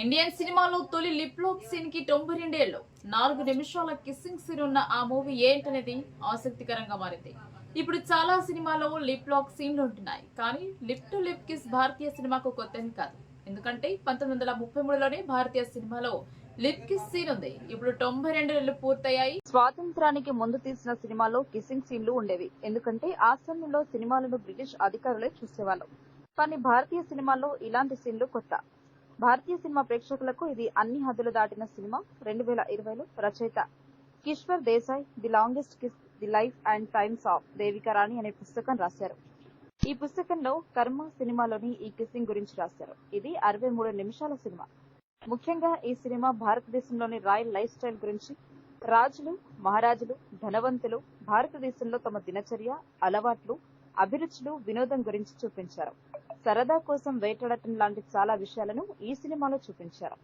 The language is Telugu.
Indian సినిమాలో తొలి లిప్ లాక్ సీన్కి తొంభై రెండేళ్ళు నాలుగు నిమిషాల కిస్సింగ్ సీన్ ఉన్న ఆ మూవీ ఏంటనేది ఆసక్తికరంగా మారింది. ఇప్పుడు చాలా సినిమాలో లిప్ లాక్ సీన్లు ఉంటున్నాయి. కానీ లిప్ టు లిప్ కిస్ భారతీయ సినిమాకు కొత్తది కాదు. ఎందుకంటే పంతొమ్మిది వందల ముప్పై మూడులోనే భారతీయ సినిమాలో లిప్ కిస్ సీన్ ఉంది. ఇప్పుడు తొంభై రెండు నెలలు పూర్తయ్యాయి. స్వాతంత్రానికి ముందు తీసిన సినిమాలో కిస్సింగ్ సీన్లు ఉండేవి. ఎందుకంటే ఆ సమయంలో సినిమాలను బ్రిటిష్ అధికారులే చూసేవాళ్ళు. కానీ భారతీయ సినిమాల్లో ఇలాంటి సీన్లు కొత్త. భారతీయ సినిమా ప్రేక్షకులకు ఇది అన్ని హద్దులు దాటిన సినిమా. రెండు వేల ఇరవైలో రచయిత Kishwar Desai the longest kiss the life and times of Devika Rani అనే పుస్తకం రాశారు. ఈ పుస్తకంలో కర్మ సినిమాలోని ఈ కిస్సింగ్ గురించి రాశారు. ఇది అరవై మూడు నిమిషాల సినిమా. ముఖ్యంగా ఈ సినిమా భారతదేశంలోని రాయల్ లైఫ్ స్టైల్ గురించి రాజులు మహారాజులు ధనవంతులు భారతదేశంలో తమ దినచర్య అలవాట్లు అభిరుచులు వినోదం గురించి చూపించారు. సరదా కోసం వేటాడటం లాంటి చాలా విషయాలను ఈ సినిమాలో చూపించారు.